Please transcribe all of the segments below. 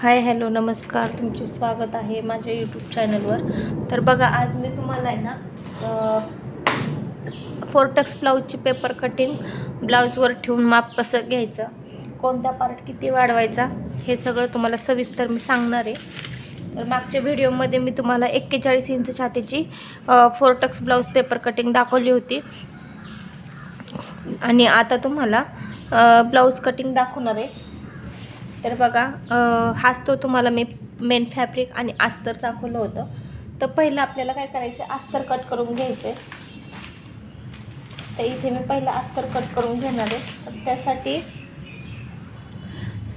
Hi hello नमस्कार. तुमचे स्वागत आहे माझ्या यूट्यूब चॅनलवर तर बघा आज मी तुम्हाला आहे ना फोरटक्स ब्लाऊजची पेपर कटिंग ब्लाऊजवर ठेवून माप कसं घ्यायचं कोणता पार्ट किती वाढवायचा हे सगळं तुम्हाला सविस्तर मी सांगणार आहे. तर मागच्या व्हिडिओमध्ये मी तुम्हाला एक्केचाळीस inch छातीची four tucks blouse paper cutting दाखवली होती. आणि आता तुम्हाला ब्लाऊज कटिंग दाखवणार आहे. तर बघा हाच तो तुम्हाला मी मेन फॅब्रिक आणि अस्तर दाखवलं होतं. तर पहिलं आपल्याला काय करायचं आहे अस्तर कट करून घ्यायचं तर इथे मी पहिलं अस्तर कट करून घेणार आहे. तर त्यासाठी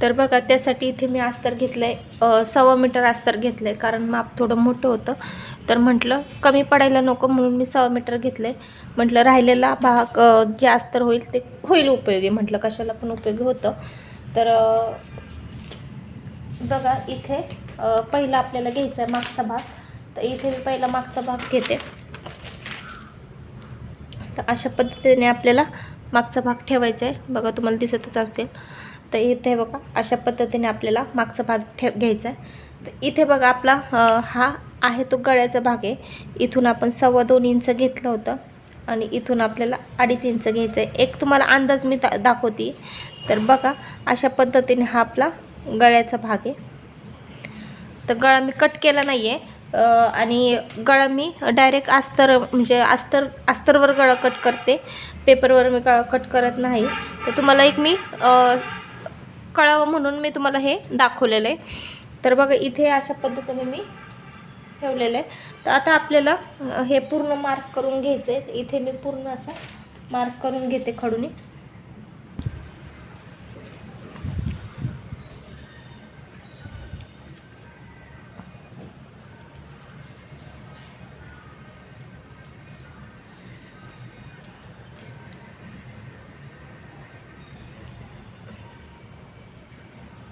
तर बघा त्यासाठी इथे मी अस्तर घेतलं आहे सव्वा मीटर अस्तर घेतलं आहे कारण माप थोडं मोठं होतं. तर म्हटलं कमी पडायला नको म्हणून मी सव्वा मीटर घेतलं आहे म्हटलं राहिलेला भाग जे अस्तर होईल ते होईल उपयोगी. म्हटलं कशाला पण उपयोगी होतं. तर बघा इथे पहिला आपल्याला घ्यायचा आहे मागचा भाग. तर इथे मी पहिला मागचा भाग घेते. तर अशा पद्धतीने आपल्याला मागचा भाग ठेवायचा आहे. बघा तुम्हाला दिसतच असतील तर इथे बघा अशा पद्धतीने आपल्याला मागचा भाग ठेव घ्यायचा आहे. तर इथे बघा आपला हा आहे तो गळ्याचा भाग आहे. इथून आपण सव्वा दोन इंच घेतलं होतं. आणि इथून आपल्याला अडीच इंच घ्यायचं आहे. एक तुम्हाला अंदाज मी दा दाखवते. तर बघा अशा पद्धतीने हा आपला गळ्याचा भाग आहे. तर गळा मी कट केला नाही आहे आणि गळा मी डायरेक्ट अस्तर म्हणजे अस्तर अस्तरवर गळा कट करते. पेपरवर मी गळा कट करत नाही. तर तुम्हाला एक मी कळावं म्हणून मी तुम्हाला हे दाखवलेलं आहे. तर बघा इथे अशा पद्धतीने मी ठेवलेलं आहे. तर आता आपल्याला हे पूर्ण मार्क करून घ्यायचं आहे इथे मी पूर्ण असं मार्क करून घेते खडूनी.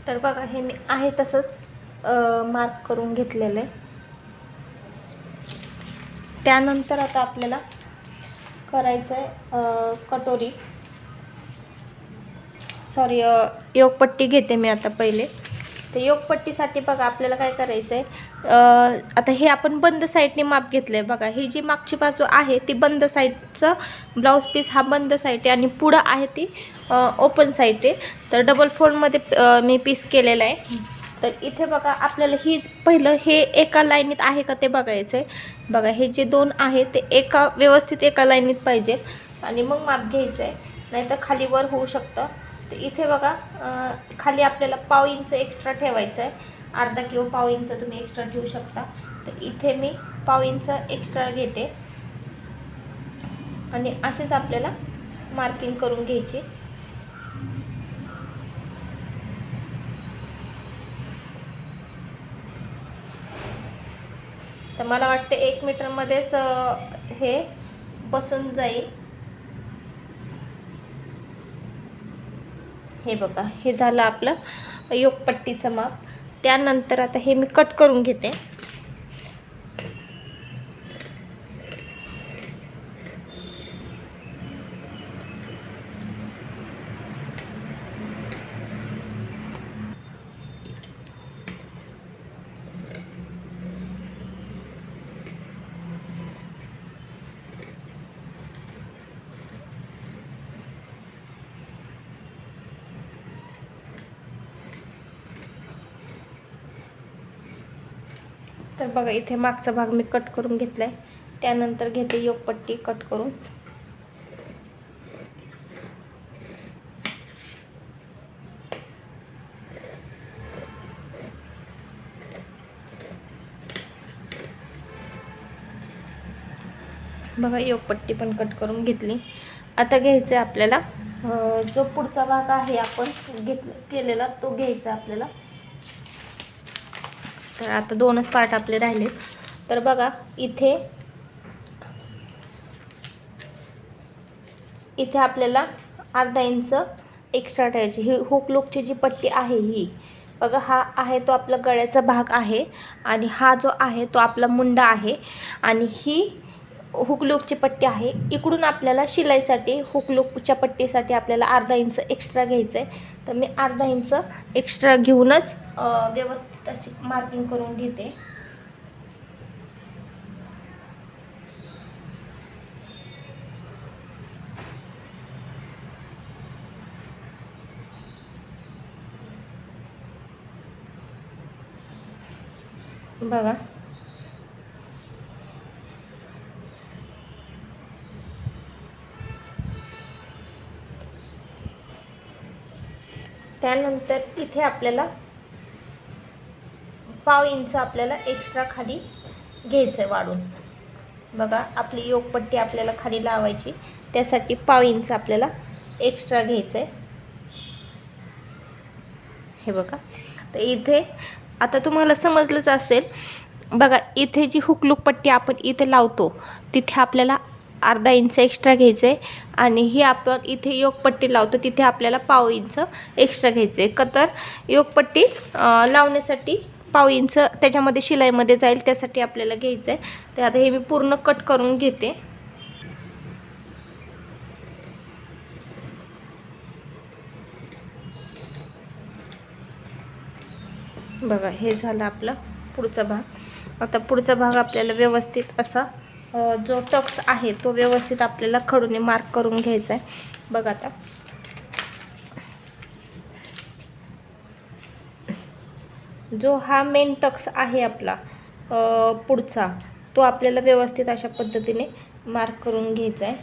तर बघा हे मी आहे तसंच मार्क करून घेतलेलं आहे. त्यानंतर आता आपल्याला करायचं आहे कटोरी. सॉरी योगपट्टी घेते मी आता पहिले. तर योगपट्टीसाठी बघा आपल्याला काय करायचं आहे आता हे आपण बंद साईडने माप घेतलं आहे बघा. ही जी मागची बाजू आहे ती बंद साईडचं ब्लाऊज पीस हा बंद साईड आहे आणि पुढं आहे ती ओपन साईड आहे. तर डबल फोल्डमध्ये मी पीस केलेला आहे. तर इथे बघा आपल्याला हीच पहिलं हे एका लाईनीत आहे का ते बघायचं आहे बघा हे जे दोन आहे ते एका व्यवस्थित एका लाईनीत पाहिजे. आणि मग माप घ्यायचं आहे नाहीतर खाली वर होऊ शकतं. तर इथे बघा खाली आपल्याला पाव इंच एक्स्ट्रा ठेवायचं आहे अर्धा किलो पाव इंच तुम्ही एक्स्ट्रा ठेवू शकता. तर इथे मी पाव इंच एक्स्ट्रा घेते. आणि असेच आपल्याला मार्किंग करून घ्यायची. तर मला वाटते एक मीटरमध्येच हे बसून जाईल. हे बघा हे झालं आपलं योगपट्टीचं माप. त्यानंतर आता हे मी कट करून घेते. तर बघा इथे मागचा भाग मी कट करून घेतला आहे त्यानंतर घेते योगपट्टी कट करून. बघा योगपट्टी पण कट करून घेतली. आता घ्यायचं आहे आपल्याला जो पुढचा भाग आहे आपण घेतला केलेला तो घ्यायचा आहे आपल्याला. तर आता दोनच पार्ट आपले राहिले तर बघा इथे इथे आपल्याला अर्धा इंच एक्स्ट्रा ठेवायची. ही हुक लुकची जी पट्टी आहे ही बघा हा आहे तो आपला गळ्याचा भाग आहे आणि हा जो आहे तो आपला मुंडा आहे. आणि ही हुकलूकची पट्टी आहे. इकडून आपल्याला शिलाईसाठी हुकलूकच्या पट्टीसाठी आपल्याला अर्धा इंच एक्स्ट्रा घ्यायचं आहे तर मी अर्धा इंच एक्स्ट्रा घेऊनच व्यवस्थित अशी मार्किंग करून घेते. बघा. त्यानंतर इथे आपल्याला पाव इंच आपल्याला एक्स्ट्रा खाली घ्यायचं आहे वाढून. बघा आपली योगपट्टी आपल्याला खाली लावायची. त्यासाठी पाव इंच आपल्याला एक्स्ट्रा घ्यायचं आहे हे बघा. तर इथे आता तुम्हाला समजलंच असेल. बघा इथे जी हुकलूक पट्टी आपण इथे लावतो तिथे आपल्याला अर्धा इंच एक्स्ट्रा घ्यायचं आहे आणि ही आपण इथे योगपट्टी लावतो तिथे आपल्याला पाव इंच एक्स्ट्रा घ्यायचं आहे कतर योगपट्टी लावण्यासाठी पाव इंच त्याच्यामध्ये शिलाईमध्ये जाईल त्यासाठी आपल्याला घ्यायचं आहे तर आता हे मी पूर्ण कट करून घेते. बघा हे झालं आपलं पुढचा भाग. आता पुढचा भाग आपल्याला व्यवस्थित असा जो टक्स आहे तो व्यवस्थित आपल्याला खडूने मार्क करून घ्यायचा आहे. बघा आता. जो हा मेन टक्स आहे आपला पुढचा तो आपल्याला व्यवस्थित अशा पद्धतीने मार्क करून घ्यायचा आहे.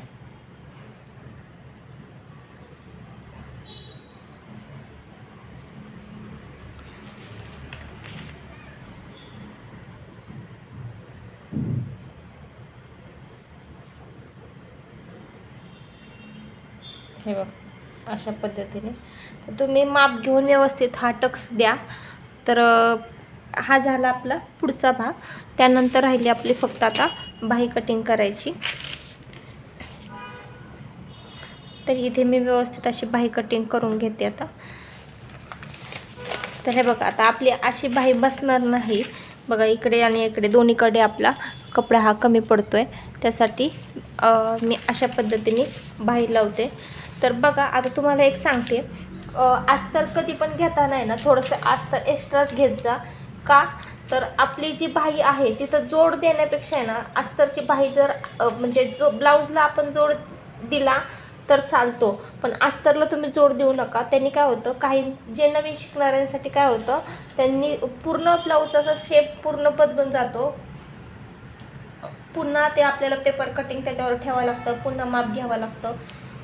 हे बघ अशा पद्धतीने. तर तुम्ही माप घेऊन व्यवस्थित हा टक्स द्या. तर हा झाला आपला पुढचा भाग. त्यानंतर राहिली आपली फक्त आता बाही कटिंग करायची. तर इथे मी व्यवस्थित अशी बाही कटिंग करून घेते आता. तर हे बघा आता आपली अशी बाही बसणार नाही. बघा इकडे आणि इकडे दोन्हीकडे आपला कपडा हा कमी पडतो आहे त्यासाठी मी अशा पद्धतीने बाही लावते. तर बघा आता तुम्हाला एक सांगते. आस्तर अस्तर कधी पण घेताना आहे ना थोडंसं अस्तर एक्स्ट्राच घेत जा. का? तर आपली जी बाही आहे तिथं जोड देण्यापेक्षा आहे ना अस्तरची बाही जर म्हणजे जो ब्लाऊजला आपण जोड दिला तर चालतो. पण अस्तरला तुम्ही जोड देऊ नका. त्यांनी काय होतं काही जे नवीन शिकणाऱ्यांसाठी काय होतं त्यांनी पूर्ण ब्लाऊजचा शेप पूर्ण बदलून जातो. पुन्हा ते आपल्याला पेपर कटिंग त्याच्यावर ठेवावं लागतं पुन्हा माप घ्यावं लागतं.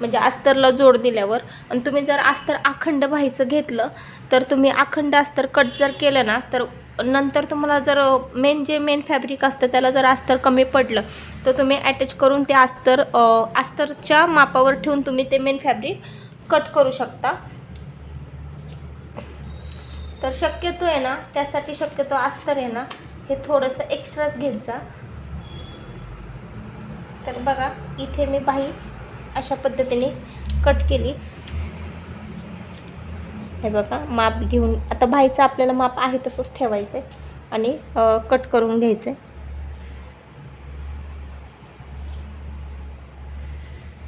म्हणजे अस्तरला जोड दिल्यावर. आणि तुम्ही जर अस्तर अखंड व्हायचं घेतलं तर तुम्ही अखंड अस्तर कट जर केलं ना तर नंतर तुम्हाला जर मेन जे मेन फॅब्रिक असतं त्याला जर अस्तर कमी पडलं तर तुम्ही अटॅच करून ते अस्तर अस्तरच्या मापावर ठेवून तुम्ही ते मेन फॅब्रिक कट करू शकता. तर शक्यतो आहे ना त्यासाठी शक्यतो अस्तर आहे ना हे थोडंसं एक्स्ट्राच घेत जा. तर बघा इथे मी बाही अशा पद्धतीने कट केली. हे बघा माप घेऊन आता भाईचं आपल्याला माप आहे तसंच ठेवायचं आहे आणि कट करून घ्यायचं आहे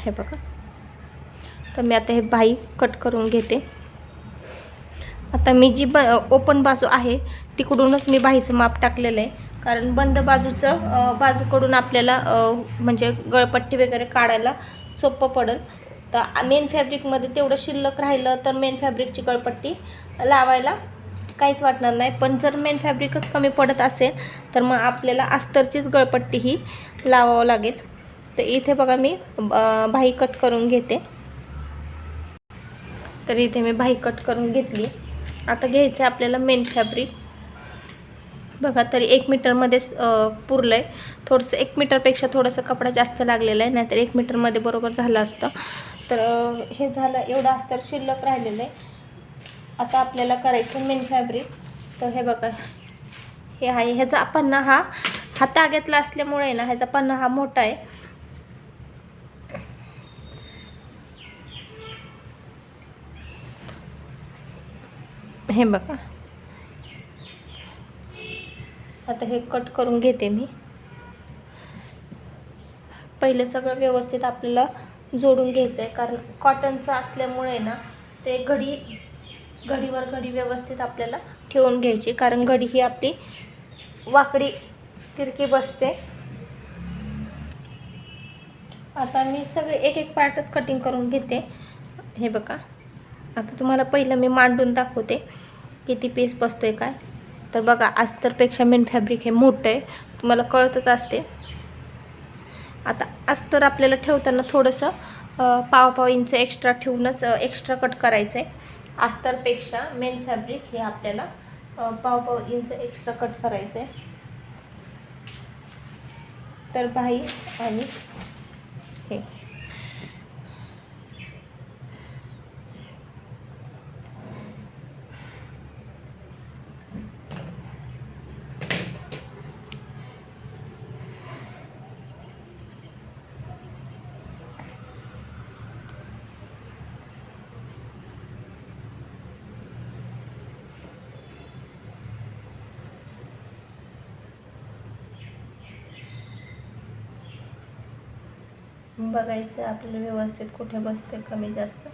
हे बघा. तर मी आता हे भाई कट करून घेते. आता मी जी ब ओपन बाजू आहे तिकडूनच मी बाईचं माप टाकलेलं आहे. कारण बंद बाजूचं बाजूकडून आपल्याला म्हणजे गळपट्टी वगैरे काढायला सोपं पडेल. तर मेन फॅब्रिकमध्ये तेवढं शिल्लक राहिलं तर मेन फॅब्रिकची गळपट्टी लावायला काहीच वाटणार नाही. पण जर मेन फॅब्रिकच कमी पडत असेल तर मग आपल्याला अस्तरचीच गळपट्टी ही लावावं लागेल. तर इथे बघा मी अ, कट करून घेते. तर इथे मी भाई कट करून घेतली. आता घ्यायचं आहे आपल्याला मेन फॅब्रिक बघा तरी एक मीटरमध्येच पुरलं आहे थोडंसं एक मीटरपेक्षा थोडंसं कपडा जास्त लागलेला आहे नाहीतर एक मीटरमध्ये बरोबर झालं असतं. तर हे झालं एवढं अस्तर शिल्लक राहिलेलं आहे. आता आपल्याला करायचं मेन फॅब्रिक तर हे बघा हे आहे ह्याचा पन्ना हा हा ताग्यातला असल्यामुळे ना ह्याचा पन्ना हा मोठा आहे. हे बघा. आता हे कट करून घेते मी. पहिले सगळं व्यवस्थित आपल्याला जोडून घ्यायचं आहे कारण कॉटनचं असल्यामुळे ना ते घडी घडीवर घडी व्यवस्थित आपल्याला ठेवून घ्यायची. कारण घडी ही आपली वाकडी तिरकी बसते. आता मी सगळे एक एक पार्टच कटिंग करून घेते. हे बघा. आता तुम्हाला पहिलं मी मांडून दाखवते. किती पीस बसतो आहे काय. तर बघा अस्तरपेक्षा मेन फॅब्रिक हे मोठं आहे. तुम्हाला कळतच असते. आता अस्तर आपल्याला ठेवताना थोडंसं पाव पाव इंच एक्स्ट्रा ठेवूनच एक्स्ट्रा कट करायचं आहे अस्तरपेक्षा मेन फॅब्रिक हे आपल्याला पाव पाव इंच एक्स्ट्रा कट करायचं आहे तर बाही आणि हे. बघायचं आपल्याला व्यवस्थित कुठे बसते कमी जास्त.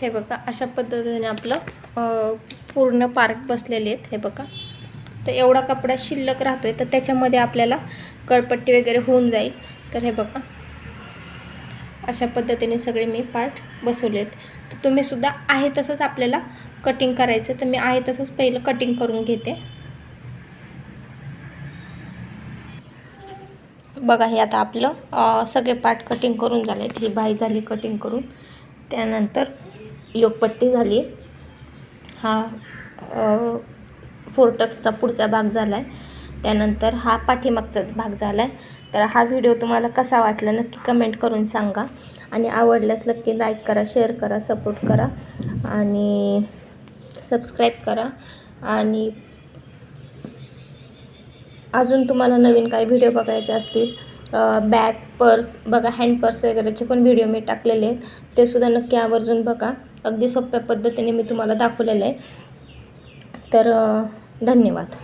हे बघा अशा पद्धतीने आपलं पूर्ण पार्ट बसलेले आहेत हे बघा. तर एवढा कपडा शिल्लक राहतो आहे तर त्याच्यामध्ये आपल्याला कळपट्टी वगैरे होऊन जाईल. तर हे बघा. अशा पद्धतीने सगळे मी पार्ट बसवलेत. तर तुम्ही सुद्धा आहे तसंच आपल्याला कटिंग करायचं तर मी आहे तसंच पहिलं कटिंग करून घेते. बघा हे आता आपलं सगळे पार्ट कटिंग करून झालेत. ही बाई झाली कटिंग करून. त्यानंतर योगपट्टी झाली. हा फोरटक्सचा पुढचा भाग झाला आहे त्यानंतर हा पाठीमागचा भाग झाला आहे तर हा व्हिडिओ तुम्हाला कसा वाटला नक्की कमेंट करून सांगा. आणि आवडल्यास नक्की लाईक करा शेअर करा सपोर्ट करा आणि सबस्क्राईब करा. आणि अजून तुम्हाला नवीन काही व्हिडिओ बघायचे असतील बॅग पर्स बघा हँड पर्स वगैरेचे पण व्हिडिओ मी टाकलेले आहेत. ते सुद्धा नक्की आवर्जून बघा. अगदी सोप्या पद्धतीने मी तुम्हाला दाखवलेलं आहे. तर धन्यवाद.